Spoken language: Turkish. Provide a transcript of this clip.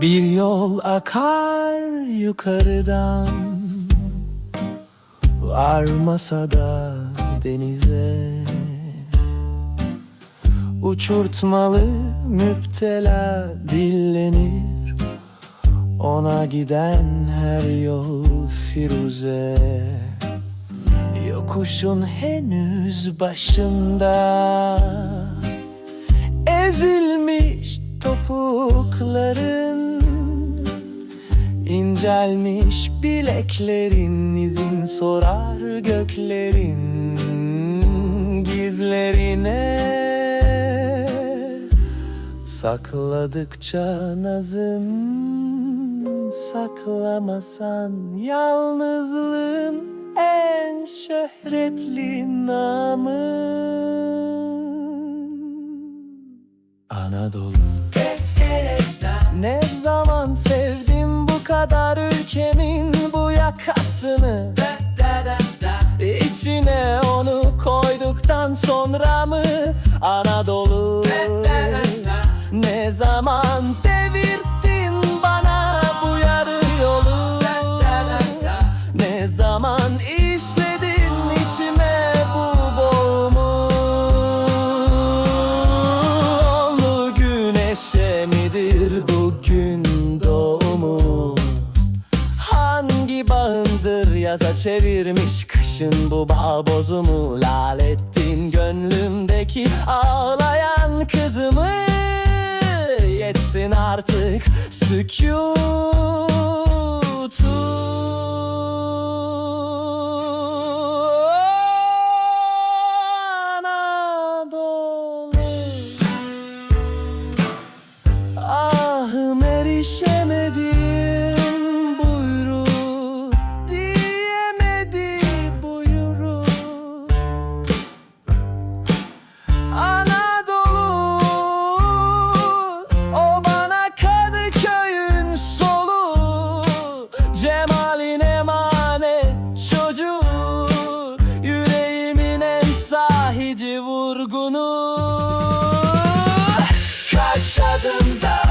Bir yol akar yukarıdan. Varmasa da denize. Uçurtmalı müptela dillenir. Ona giden her yol firuze. Yokuşun henüz başında. Ezilmiş İncelmiş bileklerin izin sorar göklerin gizlerine. Sakladıkça nazın saklamasan yalnızlığın en şöhretli namın Anadolu. Ne zaman sevdim bu kadar ülkemin bu yakasını İçine onu koyduktan sonra mı Anadolu? Ne zaman Hangi bağındır yaza çevirmiş kışın bu bağ bozumu Lal ettin gönlümdeki ağlayan kızımı. Yetsin artık sükutu. Anadolu. Ahım erişemedim bunu. Kaç adımda